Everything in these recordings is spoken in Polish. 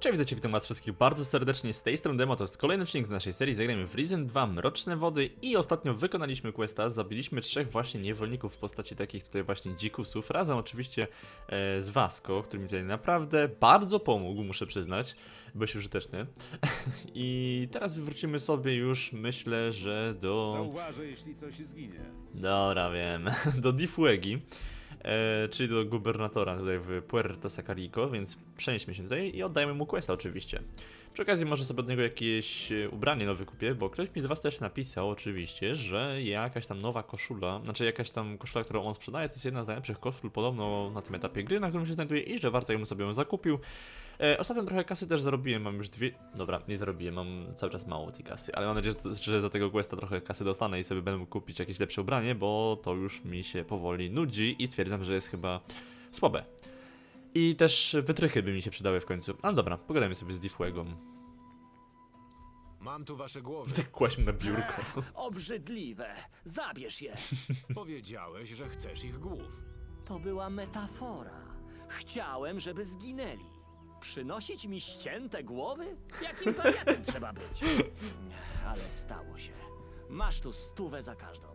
Cześć, witajcie, witam was wszystkich bardzo serdecznie. Z tej strony Demo, to jest kolejny odcinek z naszej serii, zagrajmy w Risen 2 Mroczne Wody. I ostatnio wykonaliśmy questa, zabiliśmy trzech właśnie niewolników w postaci takich tutaj właśnie dzikusów, razem oczywiście e, z Vasco, który mi tutaj naprawdę bardzo pomógł, muszę przyznać, byłeś użyteczny. I teraz wrócimy sobie już, myślę, że do... Zauważę, jeśli coś zginie. Dobra, wiem. Do Difuegi, e, czyli do gubernatora tutaj w Puerto Sacarico, więc przenieśmy się tutaj i oddajmy mu questa oczywiście. Przy okazji może sobie od niego jakieś e, ubranie nowe kupię, bo ktoś mi z was też napisał oczywiście, że jakaś tam nowa koszula, znaczy jakaś tam koszula, którą on sprzedaje, to jest jedna z najlepszych koszul podobno na tym etapie gry, na którym się znajduje i że warto ją sobie ją zakupił. E, ostatnio trochę kasy też zarobiłem, mam już dwie... Dobra, nie zarobiłem, mam cały czas mało tej kasy, ale mam nadzieję, że, że za tego questa trochę kasy dostanę i sobie będę mógł kupić jakieś lepsze ubranie, bo to już mi się powoli nudzi i stwierdzam, że jest chyba słabe. I też wytrychy by mi się przydały w końcu. Ale dobra, pogadajmy sobie z Diffwegą. Mam tu wasze głowy. Tak kłaśmy na biurko. Obrzydliwe! Zabierz je! Powiedziałeś, że chcesz ich głów. To była metafora. Chciałem, żeby zginęli. Przynosić mi ścięte głowy? Jakim wariatem trzeba być? Ale stało się. Masz tu stówę za każdą.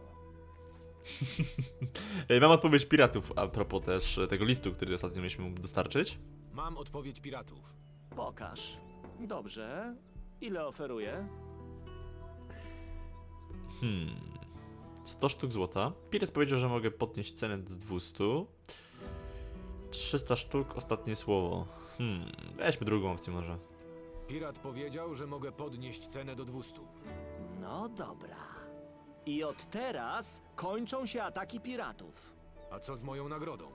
Ej, Mam odpowiedź piratów a propos też tego listu, który ostatnio mieliśmy mu dostarczyć. Mam odpowiedź piratów. Pokaż. Dobrze. Ile oferuję? Hmm. 100 sztuk złota. Pirat powiedział, że mogę podnieść cenę do 200. 300 sztuk, ostatnie słowo. Hmm, weźmy drugą opcję może. Pirat powiedział, że mogę podnieść cenę do 200. No dobra. I od teraz kończą się ataki piratów. A co z moją nagrodą?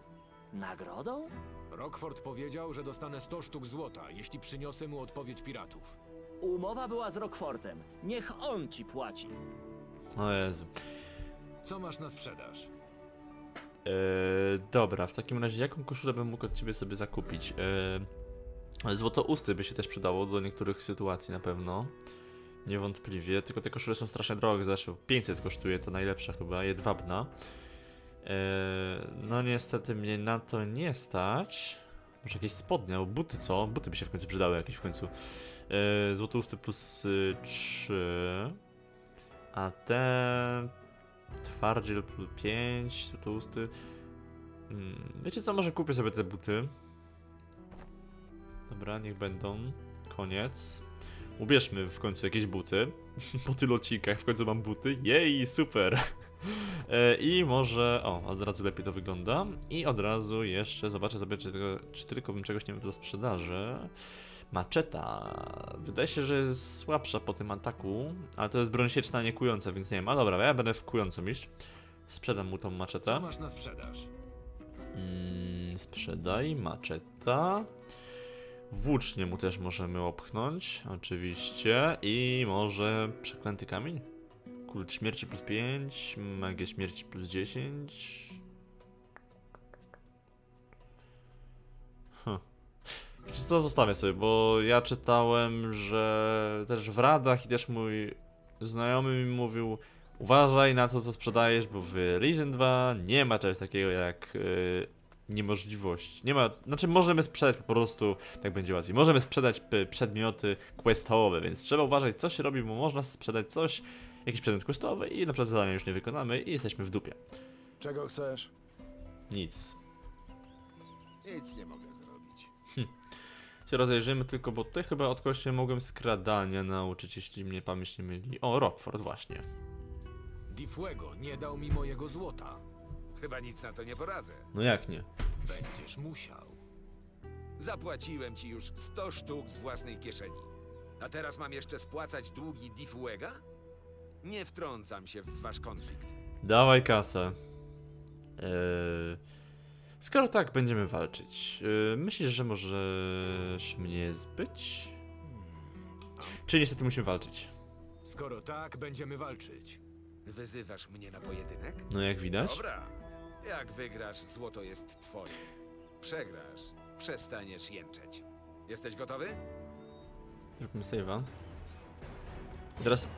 Nagrodą? Rockford powiedział, że dostanę 100 sztuk złota, jeśli przyniosę mu odpowiedź piratów. Umowa była z Rockfortem. Niech on ci płaci. O Jezu. Co masz na sprzedaż? Eee, dobra, w takim razie jaką koszulę bym mógł od ciebie sobie zakupić? Eee, złotousty by się też przydało do niektórych sytuacji na pewno. Niewątpliwie, tylko te koszule są strasznie drogie, zresztą 500 kosztuje, to najlepsza chyba, jedwabna. Eee, no niestety mnie na to nie stać. Może jakieś spodnie albo buty, co? Buty by się w końcu przydały jakieś w końcu. Eee, złotousty plus y, 3. A ten Twardziel plus 5, to usty. Hmm, wiecie co, może kupię sobie te buty. Dobra, niech będą. Koniec. Ubierzmy w końcu jakieś buty. po tylu odcinkach w końcu mam buty. Jej, super! E, I może. O, od razu lepiej to wygląda. I od razu jeszcze zobaczę sobie, czy, tego, czy tylko bym czegoś nie miał do sprzedaży. Maczeta. Wydaje się, że jest słabsza po tym ataku, ale to jest broń sieczna, nie kująca, więc nie wiem. A dobra, ja będę w kującą iść. Sprzedam mu tą Co maczetę. masz na sprzedaż? Mm, sprzedaj, maczeta. Włócznie mu też możemy opchnąć, oczywiście. I może przeklęty kamień? Kult śmierci plus 5, magia śmierci plus 10. Co, zostawię sobie, bo ja czytałem, że też w radach i też mój znajomy mi mówił uważaj na to, co sprzedajesz, bo w Risen 2 nie ma czegoś takiego jak yy, niemożliwość. Nie ma, znaczy możemy sprzedać po prostu, tak będzie łatwiej, możemy sprzedać przedmioty questowe, więc trzeba uważać, co się robi, bo można sprzedać coś, jakiś przedmiot questowy i na przykład zadania już nie wykonamy i jesteśmy w dupie. Czego chcesz? Nic. Nic nie mogę. Się rozejrzymy tylko, bo tutaj chyba od kogoś się mogłem skradania nauczyć, jeśli mnie pamięć nie myli. O, Rockford właśnie. Difuego nie dał mi mojego złota. Chyba nic na to nie poradzę. No jak nie? Będziesz musiał. Zapłaciłem ci już 100 sztuk z własnej kieszeni. A teraz mam jeszcze spłacać długi Diffuega? Nie wtrącam się w wasz konflikt. Dawaj kasę. Eee, skoro tak, będziemy walczyć. Eee, myślisz, że możesz mnie zbyć? Czy niestety musimy walczyć? Skoro tak, będziemy walczyć. Wyzywasz mnie na pojedynek? No jak widać. Dobra. Jak wygrasz, złoto jest twoje. Przegrasz, przestaniesz jęczeć. Jesteś gotowy? Zróbmy save'a. Teraz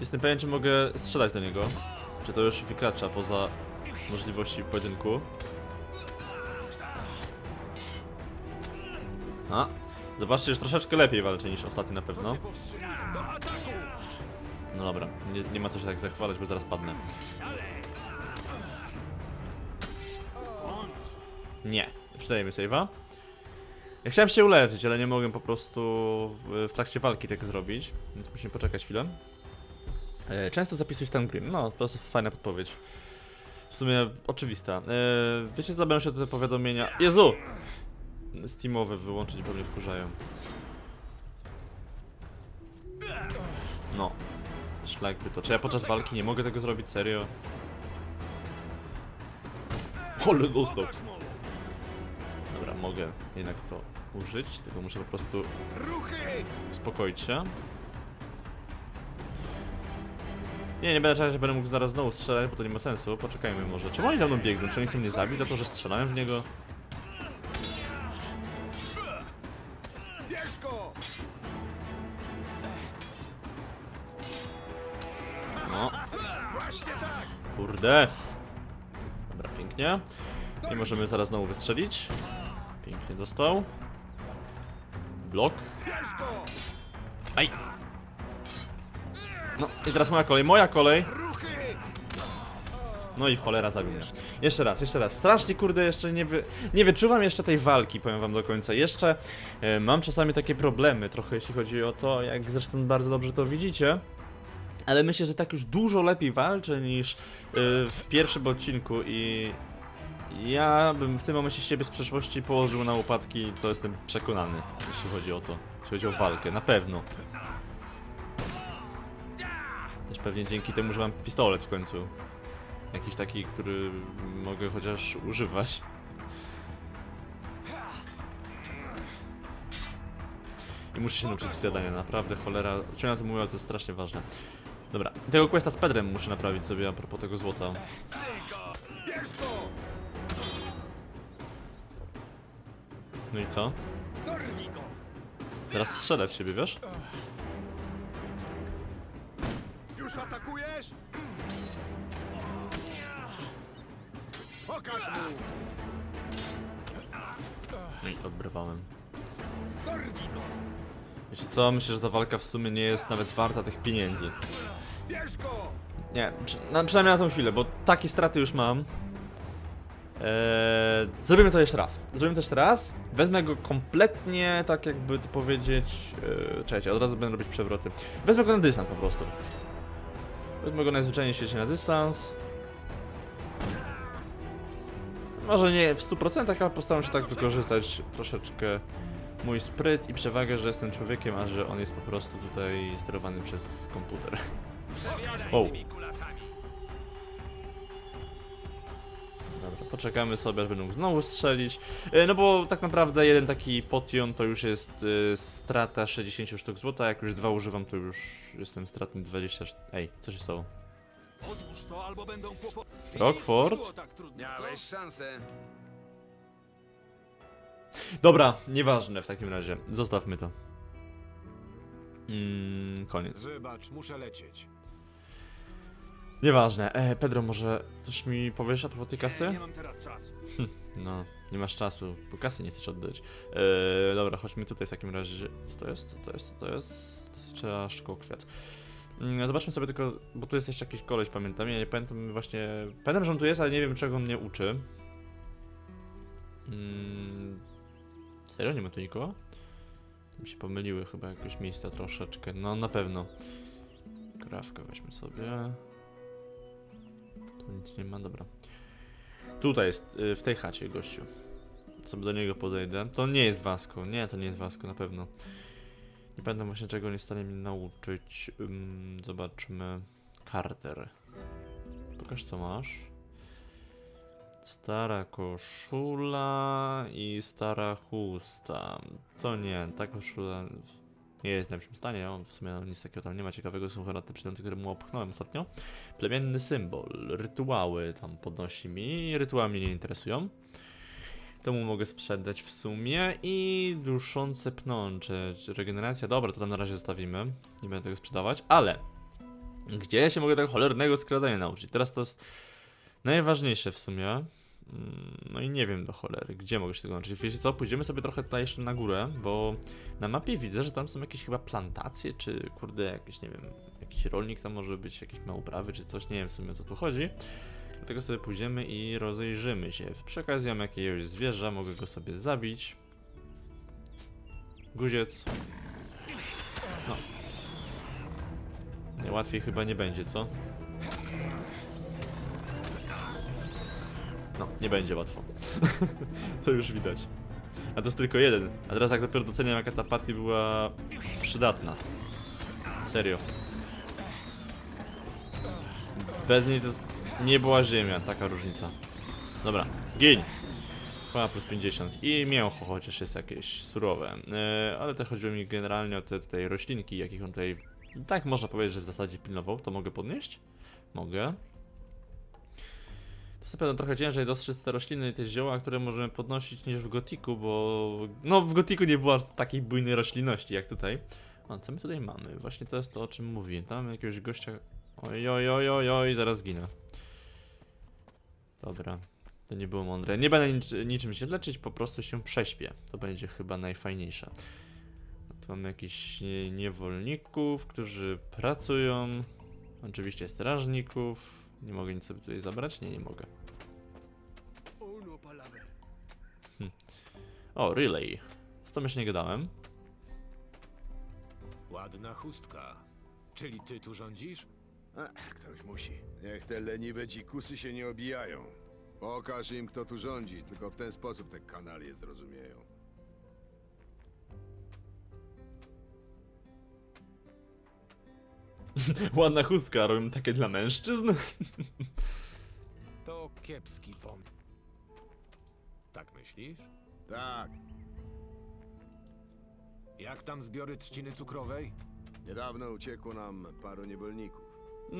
jestem pewien, czy mogę strzelać do niego. Czy to już wykracza poza możliwości pojedynku. A, Zobaczcie, już troszeczkę lepiej walczy niż ostatnio na pewno. No dobra, nie, nie ma co się tak zachwalać, bo zaraz padnę. Nie, przydajemy save'a. Ja chciałem się uleczyć, ale nie mogłem po prostu w, w trakcie walki tego zrobić, więc musimy poczekać chwilę. E, często zapisuj stan gry. No, po prostu fajna podpowiedź. W sumie oczywista. E, wiecie, zabrałem się do te powiadomienia. Jezu! Steamowe wyłączyć, bo mnie wkurzają. No. Szlak by to. Czy ja podczas walki nie mogę tego zrobić? Serio? Ale dostał. Dobra, mogę jednak to użyć, tylko muszę po prostu uspokoić się. Nie, nie będę czekać, że będę mógł zaraz znowu strzelać, bo to nie ma sensu. Poczekajmy może. Czemu oni za mną biegną? Czy oni chcą mnie zabić za to, że strzelałem w niego? Kurde. Dobra, pięknie. I możemy zaraz znowu wystrzelić. Pięknie dostał. Blok. Aj! No i teraz moja kolej, moja kolej! No i cholera zabił mnie. Jeszcze raz, jeszcze raz. Strasznie kurde jeszcze nie, wy... nie wyczuwam jeszcze tej walki, powiem wam do końca. Jeszcze e, mam czasami takie problemy, trochę jeśli chodzi o to, jak zresztą bardzo dobrze to widzicie. Ale myślę, że tak już dużo lepiej walczę niż e, w pierwszym odcinku i ja bym w tym momencie siebie z przeszłości położył na łopatki, to jestem przekonany, jeśli chodzi o to, jeśli chodzi o walkę, na pewno. Też pewnie dzięki temu, że mam pistolet w końcu. Jakiś taki, który mogę chociaż używać. I muszę się nauczyć skradania, naprawdę cholera. Ciągle na tym mówię, ale to jest strasznie ważne. Dobra, tego questa z Pedrem muszę naprawić sobie a propos tego złota. No i co? Teraz strzelę w siebie, wiesz? Już atakujesz? Pokaż mu! No i odbrywałem. Wiecie co? Myślę, że ta walka w sumie nie jest nawet warta tych pieniędzy. Nie, przy, na, przynajmniej na tą chwilę, bo takie straty już mam. Eee, zrobimy to jeszcze raz. Zrobimy to jeszcze raz. Wezmę go kompletnie, tak jakby to powiedzieć. Eee, czekajcie, od razu będę robić przewroty. Wezmę go na dystans po prostu. Wezmę go najzwyczajniej w świecie na dystans. Może nie w 100%, ale postaram się tak wykorzystać troszeczkę mój spryt i przewagę, że jestem człowiekiem, a że on jest po prostu tutaj sterowany przez komputer. O. Dobra, poczekamy sobie, aż będę mógł znowu strzelić. E, No bo tak naprawdę jeden taki potion to już jest e, strata 60 sztuk złota, jak już dwa używam, to już jestem stratny 20 sztuk. Ej, co się stało? Odłóż to, albo będą kłopoty. Rockford? Było tak trudno, co? Miałeś szansę. Dobra, nieważne w takim razie. Zostawmy to. Mm, koniec. Wybacz, muszę lecieć. Nieważne. E, Pedro, może coś mi powiesz a propos tej kasy? Nie mam teraz czasu. No, nie masz czasu, bo kasy nie chcesz oddać. Eee, dobra, chodźmy tutaj w takim razie. Co to jest? Co to jest? Co to jest? Trzeba szkołkwiat. Mm, Zobaczmy sobie tylko, bo tu jest jeszcze jakiś koleś, pamiętam. Ja nie pamiętam właśnie. Pamiętam, że on tu jest, ale nie wiem czego on mnie uczy. Mm, serio? Nie ma tu nikogo? Mi się pomyliły chyba jakieś miejsca troszeczkę. No, na pewno. Grafkę weźmy sobie. Nic nie ma, dobra. Tutaj jest, y, w tej chacie, gościu. Sobie do niego podejdę. To nie jest Vasco. Nie, to nie jest Vasco, na pewno. Nie pamiętam właśnie czego w stanie mnie nauczyć. Ym, zobaczmy. Carter. Pokaż co masz. Stara koszula i stara chusta. To nie, ta koszula nie jest w najlepszym stanie. On w sumie nic takiego tam nie ma ciekawego. Są chyba te które mu opchnąłem ostatnio. Plemienny symbol, rytuały tam podnosi mi, rytuały mnie nie interesują. Temu mogę sprzedać w sumie i duszące pnącze, regeneracja, dobra, to tam na razie zostawimy, nie będę tego sprzedawać, ale gdzie ja się mogę tego cholernego skradania nauczyć? Teraz to jest najważniejsze w sumie. Mm, No i nie wiem do cholery, gdzie mogę się tego nauczyć. Wiecie co, pójdziemy sobie trochę tutaj jeszcze na górę, bo na mapie widzę, że tam są jakieś chyba plantacje, czy kurde, jakieś, nie wiem, jakiś rolnik tam może być, jakieś ma uprawy, czy coś, nie wiem w sumie o co tu chodzi. Dlatego sobie pójdziemy i rozejrzymy się. Przy okazji mam jakiegoś zwierza, mogę go sobie zabić. Guziec. No. Łatwiej chyba nie będzie, co? No, nie będzie łatwo. to już widać. A to jest tylko jeden. A teraz jak dopiero doceniam, jaka ta Patty była przydatna. Serio. Bez niej to nie była ziemia, taka różnica. Dobra, gin. Chwała plus 50 i mięcho chociaż jest jakieś surowe. E, ale to chodziło mi generalnie o te tutaj roślinki, jakich on tutaj... Tak można powiedzieć, że w zasadzie pilnował. To mogę podnieść? Mogę. Jest pewno trochę ciężej dostrzec te rośliny i te zioła, które możemy podnosić niż w gotiku, bo... No w gotiku nie było aż takiej bujnej roślinności jak tutaj. A co my tutaj mamy? Właśnie to jest to, o czym mówiłem. Tam jakiegoś gościa... Oj, oj, oj, oj, oj, zaraz ginę. Dobra. To nie było mądre. Nie będę nic, niczym się leczyć, po prostu się prześpię. To będzie chyba najfajniejsze. No Tu mamy jakichś nie- niewolników, którzy pracują. Oczywiście strażników. Nie mogę nic sobie tutaj zabrać? Nie, nie mogę. O, relay. Z tą jeszcze nie gadałem. Ładna chustka. Czyli ty tu rządzisz? Ech, ktoś musi. Niech te leniwe dzikusy się nie obijają. Pokaż im, kto tu rządzi, tylko w ten sposób te kanalie zrozumieją. Ładna chustka, robią takie dla mężczyzn. To kiepski pomysł. Tak myślisz? Tak, Jak tam zbiory trzciny cukrowej? niedawno uciekło nam paru niewolników.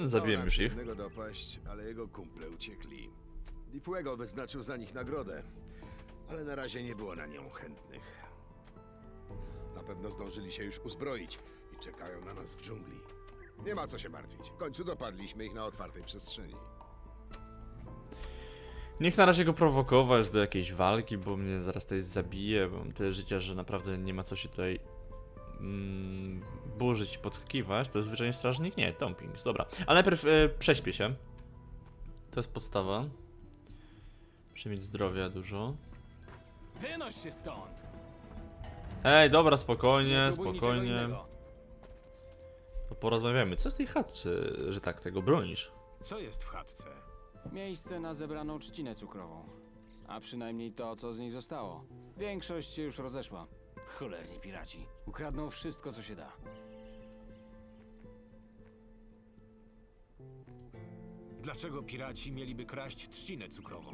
Zabiłem już ich. jednego dopaść, ale jego kumple uciekli. Difuego wyznaczył za nich nagrodę, ale na razie nie było na nią chętnych. Na pewno zdążyli się już uzbroić i czekają na nas w dżungli. Nie ma co się martwić. W końcu dopadliśmy ich na otwartej przestrzeni. Nie chcę na razie go prowokować do jakiejś walki, bo mnie zaraz tutaj zabije, bo mam tyle życia, że naprawdę nie ma co się tutaj mm, burzyć i podskakiwać. To jest zwyczajnie strażnik? Nie, dumping, dobra. Ale najpierw e, prześpię się. To jest podstawa. Muszę mieć zdrowia dużo. Wynoś się stąd! Ej, dobra, spokojnie, Spróbuj niczego spokojnie. innego. To porozmawiamy. Co w tej chatce, że tak tego bronisz? Co jest w chatce? Miejsce na zebraną trzcinę cukrową. A przynajmniej to, co z niej zostało. Większość się już rozeszła. Cholerni piraci. Ukradną wszystko, co się da. Dlaczego piraci mieliby kraść trzcinę cukrową?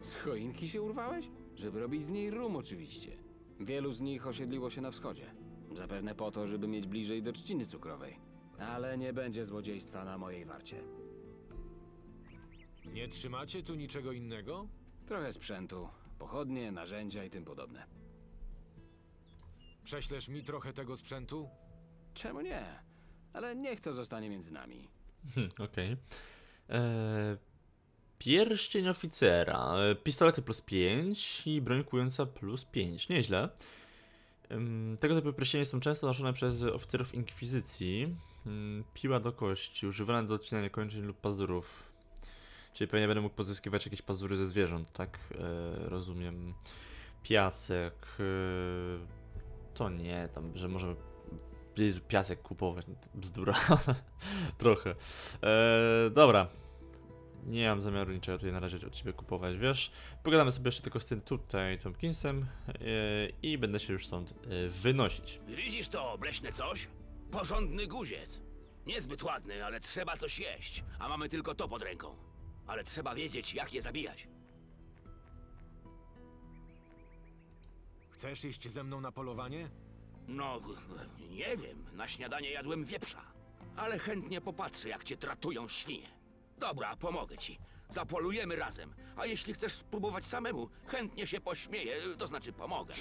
Z choinki się urwałeś? Żeby robić z niej rum, oczywiście. Wielu z nich osiedliło się na wschodzie. Zapewne po to, żeby mieć bliżej do trzciny cukrowej. Ale nie będzie złodziejstwa na mojej warcie. Nie trzymacie tu niczego innego? Trochę sprzętu, pochodnie, narzędzia i tym podobne. Prześlesz mi trochę tego sprzętu? Czemu nie? Ale niech to zostanie między nami. Hm, Okej. Eee, Pierścień oficera. e, Pistolety plus 5 i broń kłująca plus 5. Nieźle. Tego typu pierścienie są często noszone przez oficerów inkwizycji. Piła do kości, używana do odcinania kończyn lub pazurów. Czyli pewnie będę mógł pozyskiwać jakieś pazury ze zwierząt, tak? E, rozumiem. Piasek. E, to nie, tam, że możemy piasek kupować. no Bzdura. Trochę. E, dobra. Nie mam zamiaru niczego tutaj na razie od ciebie kupować, wiesz. Pogadamy sobie jeszcze tylko z tym tutaj Tompkinsem e, i będę się już stąd e, wynosić. Widzisz to, bleśne coś? Porządny guziec. Niezbyt ładny, ale trzeba coś jeść, a mamy tylko to pod ręką. Ale trzeba wiedzieć, jak je zabijać. Chcesz iść ze mną na polowanie? No, nie wiem, na śniadanie jadłem wieprza. Ale chętnie popatrzę, jak cię tratują świnie. Dobra, pomogę ci. Zapolujemy razem. A jeśli chcesz spróbować samemu, chętnie się pośmieję, to znaczy pomogę.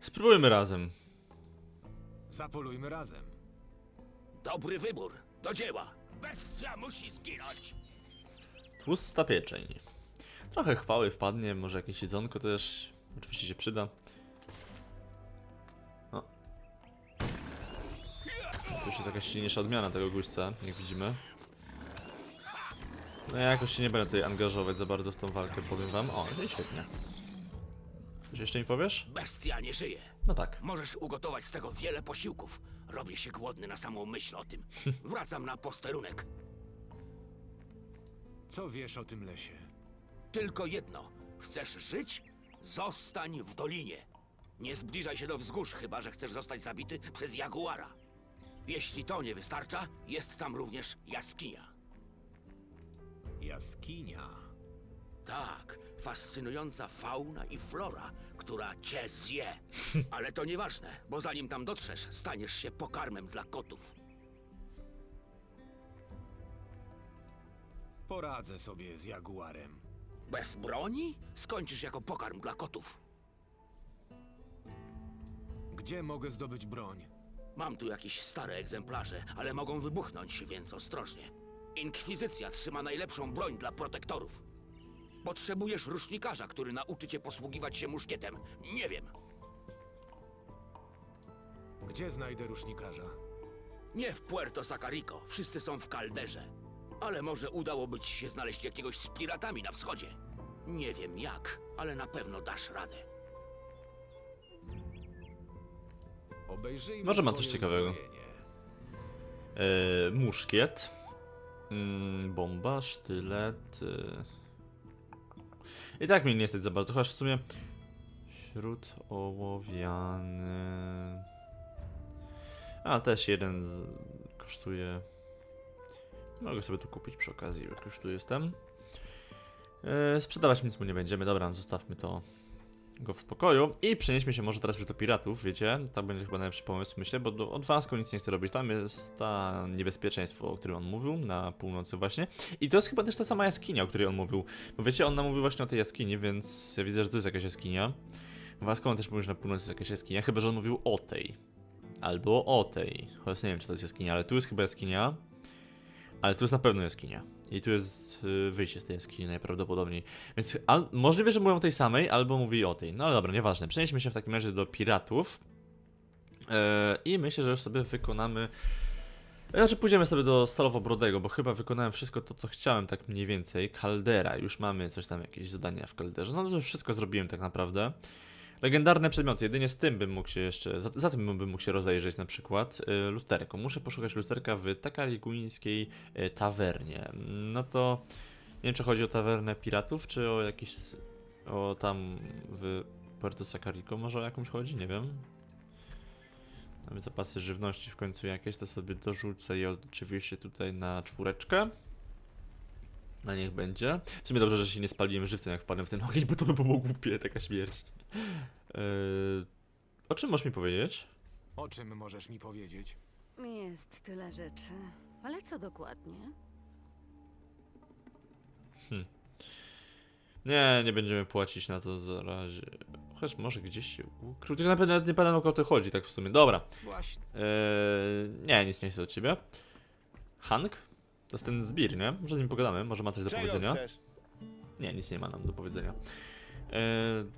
Spróbujmy razem. Zapolujmy razem. Dobry wybór. Do dzieła. Bestia musi zginąć. Tłusta pieczeń. Trochę chwały wpadnie, może jakieś jedzonko też. Oczywiście się przyda. No. Tu już jest jakaś silniejsza odmiana tego guźca, jak widzimy. No ja jakoś się nie będę tutaj angażować za bardzo w tą walkę, powiem wam. O, no i świetnie. Coś jeszcze mi powiesz? Bestia nie żyje. No tak. Możesz ugotować z tego wiele posiłków. Robię się głodny na samą myśl o tym. Wracam na posterunek. Co wiesz o tym lesie? Tylko jedno. Chcesz żyć? Zostań w dolinie. Nie zbliżaj się do wzgórz, chyba że chcesz zostać zabity przez jaguara. Jeśli to nie wystarcza, jest tam również jaskinia. Jaskinia. Tak, fascynująca fauna i flora, która cię zje. Ale to nieważne, bo zanim tam dotrzesz, staniesz się pokarmem dla kotów. Poradzę sobie z jaguarem. Bez broni? Skończysz jako pokarm dla kotów. Gdzie mogę zdobyć broń? Mam tu jakieś stare egzemplarze, ale mogą wybuchnąć, więc ostrożnie. Inkwizycja trzyma najlepszą broń dla protektorów. Potrzebujesz rusznikarza, który nauczy cię posługiwać się muszkietem. Nie wiem. Gdzie znajdę rusznikarza? Nie w Puerto Sacarico. Wszyscy są w kalderze. Ale może udałoby ci się znaleźć jakiegoś z piratami na wschodzie. Nie wiem jak, ale na pewno dasz radę. Obejrzyjmy Może ma twoje coś ciekawego. uzbrojenie. Eee, muszkiet. Mm, bomba, sztylet. Yy. I tak mnie nie stać za bardzo, chociaż w sumie śród ołowiany. A też jeden z... kosztuje. Mogę sobie tu kupić przy okazji, jak już tu jestem. Eee, sprzedawać nic mu nie będziemy, dobra, zostawmy to go w spokoju i przenieśmy się może teraz już do piratów, wiecie? To będzie chyba najlepszy pomysł, myślę, bo do Advanced nic nie chcę robić. Tam jest ta niebezpieczeństwo, o którym on mówił, na północy właśnie. I to jest chyba też ta sama jaskinia, o której on mówił. Bo wiecie, on nam mówił właśnie o tej jaskini, więc ja widzę, że to jest jakaś jaskinia. Vasco on też mówił, że na północy jest jakaś jaskinia, chyba, że on mówił o tej. Albo o tej. Chociaż nie wiem, czy to jest jaskinia, ale tu jest chyba jaskinia. Ale tu jest na pewno jaskinia. I tu jest y, wyjście z tej jaskini najprawdopodobniej. Więc al, możliwe, że mówią o tej samej, albo mówi o tej. No ale dobra, nieważne. Przenieśmy się w takim razie do piratów. E, I myślę, że już sobie wykonamy. Znaczy, pójdziemy sobie do Stalowo-Brodego, bo chyba wykonałem wszystko to, co chciałem, tak mniej więcej. Kaldera, już mamy coś tam, jakieś zadania w kalderze. No to już wszystko zrobiłem tak naprawdę. Legendarne przedmioty, jedynie z tym bym mógł się jeszcze, za, za tym bym mógł się rozejrzeć na przykład. Y, lusterko, muszę poszukać lusterka w takariguńskiej y, tawernie. No to nie wiem, czy chodzi o tawernę piratów, czy o jakiś, o tam w Puerto Sacarico może o jakąś chodzi, nie wiem. Mamy zapasy żywności w końcu jakieś, to sobie dorzucę je oczywiście tutaj na czwóreczkę. Na niech będzie. W sumie dobrze, że się nie spaliłem żywcem jak wpadłem w ten ogień, bo to by było głupie, taka śmierć. Yy, o czym możesz mi powiedzieć? O czym możesz mi powiedzieć? Jest tyle rzeczy. Ale co dokładnie? Nie, nie będziemy płacić na to za razie. Chociaż może gdzieś się ukrył. Tylko naprawdę nawet nie pamiętam o kogo to chodzi, tak w sumie. Dobra. Właśnie. Yy, nie, nic nie chcę od ciebie. Hank? To jest ten zbir, nie? Może z nim pogadamy, może ma coś do powiedzenia. Nie, nic nie ma nam do powiedzenia. Yy,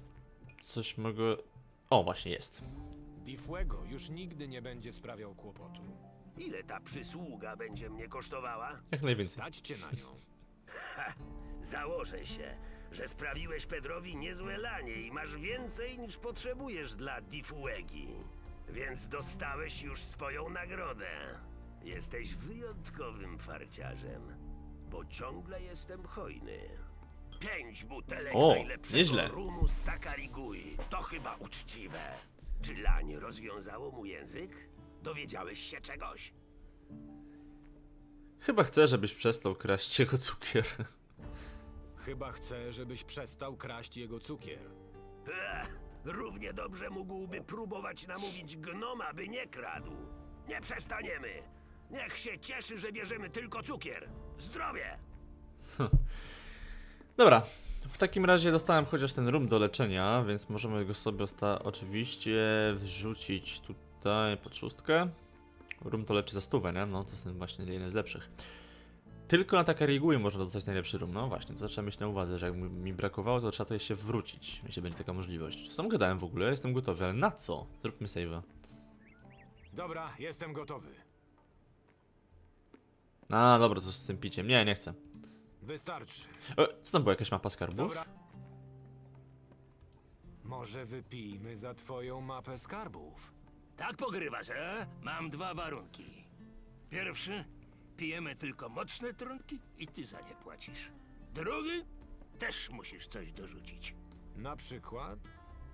coś mogę... O, właśnie jest. Difuego już nigdy nie będzie sprawiał kłopotu. Ile ta przysługa będzie mnie kosztowała? Jak najwięcej. Staćcie na nią. Założę się, że sprawiłeś Pedrowi niezłe lanie i masz więcej niż potrzebujesz dla Difuegi. Więc dostałeś już swoją nagrodę. Jesteś wyjątkowym farciarzem, bo ciągle jestem hojny. Pięć butelek O, najlepszego nieźle. rumu z Takarigui. To chyba uczciwe. Czy lań rozwiązało mu język? Dowiedziałeś się czegoś? Chyba chcę, żebyś przestał kraść jego cukier. Chyba chcę, żebyś przestał kraść jego cukier. Ech, równie dobrze mógłby próbować namówić gnoma, by nie kradł. Nie przestaniemy. Niech się cieszy, że bierzemy tylko cukier. Zdrowie! Dobra, w takim razie dostałem chociaż ten rum do leczenia, więc możemy go sobie oczywiście wrzucić tutaj pod szóstkę. Rum to leczy za stówę, nie? No to jest ten właśnie jeden z lepszych. tylko na Takarigui można dostać najlepszy rum. No właśnie, to trzeba mieć na uwadze, że jak mi- brakowało, to trzeba to jeszcze wrócić, jeśli będzie taka możliwość. Tą gadałem w ogóle, jestem gotowy, ale na co? Zróbmy save'a. Dobra, jestem gotowy. A, dobra, to z tym piciem. Nie, nie chcę. Wystarczy. E, co tam była jakaś mapa skarbów? Dobra. Może wypijmy za twoją mapę skarbów. Tak pogrywasz, e? Mam dwa warunki. Pierwszy, pijemy tylko mocne trunki i ty za nie płacisz. Drugi, też musisz coś dorzucić. Na przykład?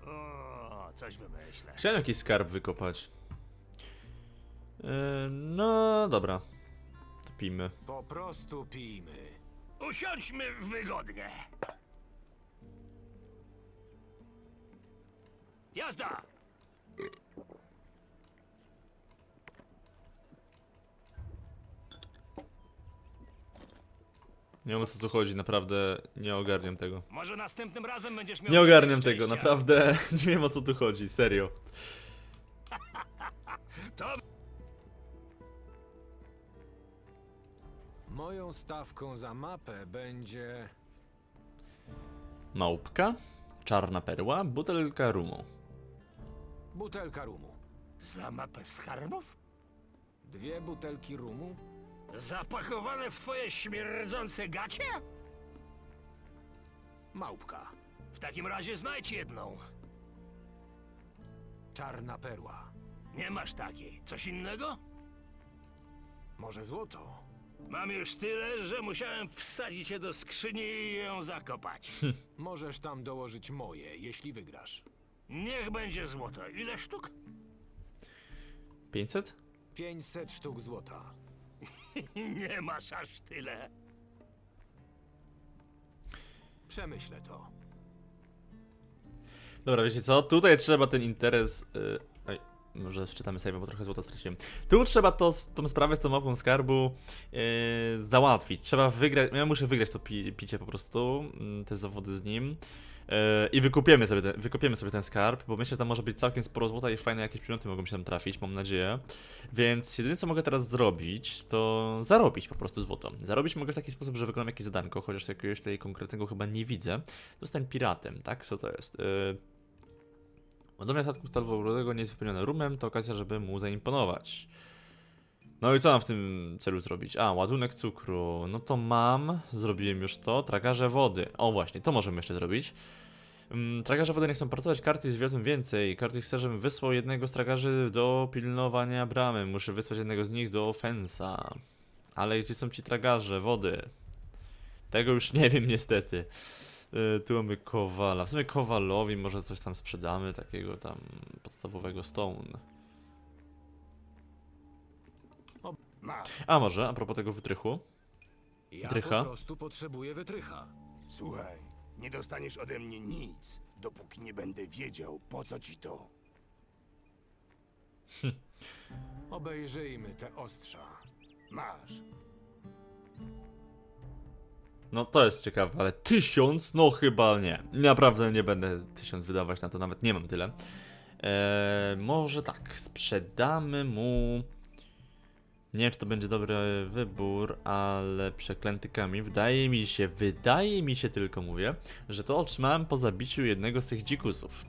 O, coś wymyślę. Chciałem jakiś skarb wykopać. E, no, dobra. Pijmy. Po prostu pijmy. Usiądźmy wygodnie. Jazda! Nie wiem o co tu chodzi, naprawdę nie ogarniam tego. Może następnym razem będziesz miał Nie ogarniam więcej tego, szczęścia. naprawdę nie wiem o co tu chodzi, serio. Moją stawką za mapę będzie... Małpka, czarna perła, butelka rumu. butelka rumu. za mapę skarbów? Dwie butelki rumu? Zapakowane w twoje śmierdzące gacie? Małpka. W takim razie znajdź jedną. Czarna perła. Nie masz takiej. Coś innego? Może złoto? Mam już tyle, że musiałem wsadzić je do skrzyni i ją zakopać. Możesz tam dołożyć moje, jeśli wygrasz. Niech będzie złoto. Ile sztuk? 500? 500 sztuk złota. Nie masz aż tyle. Przemyślę to. Dobra, wiecie co? Tutaj trzeba ten interes. Yy... Może wczytamy sobie, bo trochę złota straciłem. Tu trzeba to, tą sprawę z tą mapą skarbu yy, załatwić. Trzeba wygrać. Ja muszę wygrać to pi picie po prostu, mm, te zawody z nim. Yy, I wykupiemy sobie, ten, wykupiemy sobie ten skarb, bo myślę, że tam może być całkiem sporo złota i fajne jakieś przedmioty mogą się tam trafić, mam nadzieję. Więc jedyne co mogę teraz zrobić, to zarobić po prostu złoto. Zarobić mogę w taki sposób, że wykonam jakieś zadanko, chociaż jakiegoś tutaj konkretnego chyba nie widzę. Zostań piratem, tak? Co to jest? Yy, Ładowanie statku stalowego nie jest wypełnione rumem, to okazja, żeby mu zaimponować. No i co mam w tym celu zrobić? A, ładunek cukru. No to mam, zrobiłem już to. Tragarze wody. O właśnie, to możemy jeszcze zrobić. Mm, Tragarze wody nie chcą pracować, karty jest wielkim więcej. Karty chce, żebym wysłał jednego z tragarzy do pilnowania bramy. Muszę wysłać jednego z nich do fensa. Ale gdzie są ci tragarze wody? Tego już nie wiem niestety. Y, Tu mamy Kowala. W sumie Kowalowi może coś tam sprzedamy, takiego tam podstawowego stone. Masz. A może, a propos tego wytrychu. Ja Wytrycha? po prostu potrzebuję wytrycha. Słuchaj, nie dostaniesz ode mnie nic, dopóki nie będę wiedział, po co ci to. Obejrzyjmy te ostrza. Masz. No to jest ciekawe, ale tysiąc? No chyba nie. Naprawdę nie będę tysiąc wydawać na to, nawet nie mam tyle. Eee, może tak, sprzedamy mu... Nie wiem, czy to będzie dobry wybór, ale przeklęty kamień. Wydaje mi się, wydaje mi się tylko mówię, że to otrzymałem po zabiciu jednego z tych dzikusów.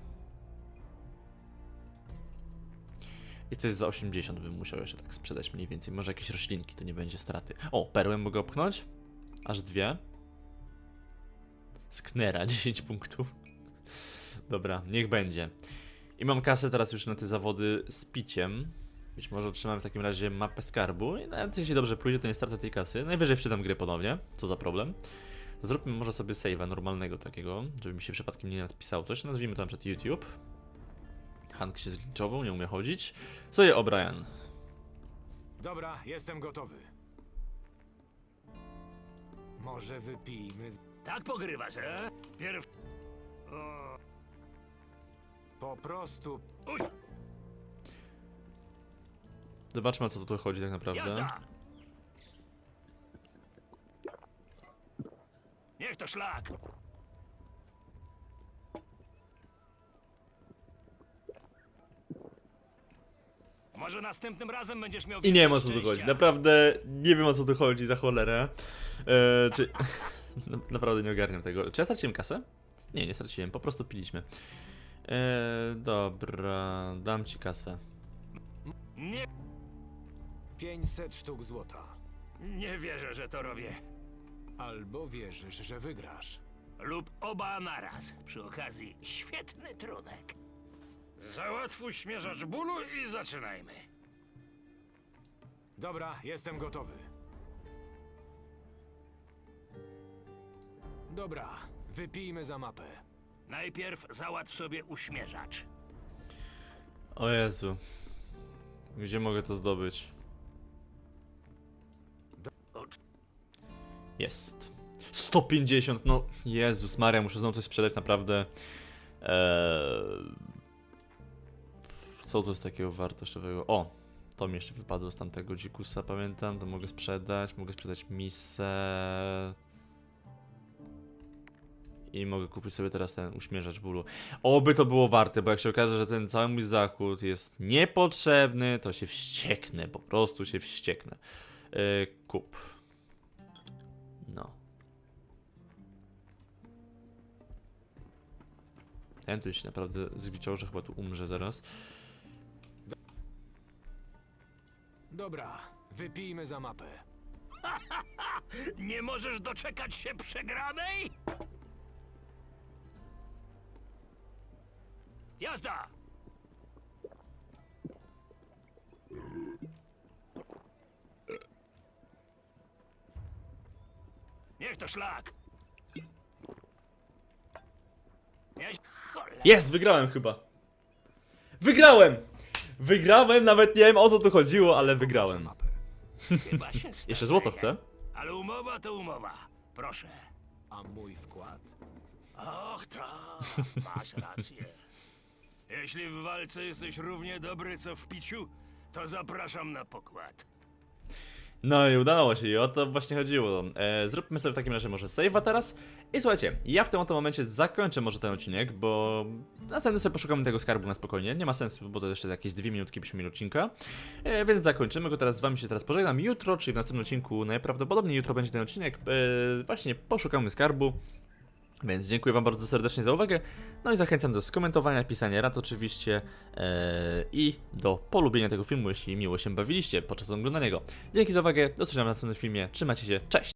I coś za 80 bym musiał jeszcze tak sprzedać mniej więcej. Może jakieś roślinki, to nie będzie straty. O, perłę mogę opchnąć? Aż dwie. Sknera, 10 punktów. Dobra, niech będzie. I mam kasę teraz już na te zawody z piciem. Być może otrzymam w takim razie mapę skarbu. I nawet jeśli dobrze pójdzie, to nie stracę tej kasy. Najwyżej wczytam grę ponownie. Co za problem. Zróbmy może sobie save'a normalnego takiego, żeby mi się przypadkiem nie nadpisało coś. Nazwijmy to na przykład YouTube. Hank się zliczował, nie umie chodzić. Sobie O'Brien. Dobra, jestem gotowy. Może wypijmy. z- Tak pogrywasz, e? Pierw... O, Po prostu uś, Zobaczmy o co tu chodzi tak naprawdę. jazda! Niech to szlak! Może następnym razem będziesz miał I nie wiem o co tu chodzi. Naprawdę nie wiem o co tu chodzi za cholerę. E, czy... Na- Naprawdę nie ogarniam tego. Czy ja straciłem kasę? Nie, nie straciłem, po prostu piliśmy. E, dobra, dam ci kasę. Nie, 500 sztuk złota. nie wierzę, że to robię. Albo wierzysz, że wygrasz. Lub oba naraz. Przy okazji, świetny trunek. Załatwuj śmierzacz bólu i zaczynajmy. Dobra, jestem gotowy. Dobra, wypijmy za mapę. Najpierw załatw sobie uśmierzacz. O Jezu. Gdzie mogę to zdobyć? Jest. 150, no Jezus Maria, muszę znowu coś sprzedać, naprawdę. Eee... Co to jest takiego wartościowego? O! To mi jeszcze wypadło z tamtego dzikusa, pamiętam, to mogę sprzedać, mogę sprzedać misę. I mogę kupić sobie teraz ten uśmierzacz bólu. Oby to było warte, bo jak się okaże, że ten cały mój zachód jest niepotrzebny, to się wścieknę, po prostu się wścieknę. Yy, kup. No. Ten tu się naprawdę zgliczał, że chyba tu umrze zaraz. Dobra, wypijmy za mapę. Nie możesz doczekać się przegranej? Jazda! Niech to szlak! Cholera. Jest, wygrałem chyba. Wygrałem! Wygrałem, nawet nie wiem o co tu chodziło, ale wygrałem. Chyba się Jeszcze złoto chcę? Ale umowa to umowa. Proszę. A mój wkład? Och, tak, masz rację. Jeśli w walce jesteś równie dobry co w piciu, to zapraszam na pokład. No i udało się i o to właśnie chodziło. E, zróbmy sobie w takim razie może save'a teraz. I słuchajcie, ja w tym oto momencie zakończę może ten odcinek, bo następny sobie poszukamy tego skarbu na spokojnie. Nie ma sensu, bo to jeszcze jakieś dwie minutki byśmy mieli odcinka. E, więc zakończymy go teraz, z wami się teraz pożegnam. Jutro, czyli w następnym odcinku, najprawdopodobniej jutro będzie ten odcinek. E, właśnie poszukamy skarbu. Więc dziękuję Wam bardzo serdecznie za uwagę. No i zachęcam do skomentowania, pisania rad oczywiście e, i do polubienia tego filmu, jeśli miło się bawiliście podczas oglądania go. Dzięki za uwagę, do zobaczenia w następnym filmie. Trzymajcie się, cześć!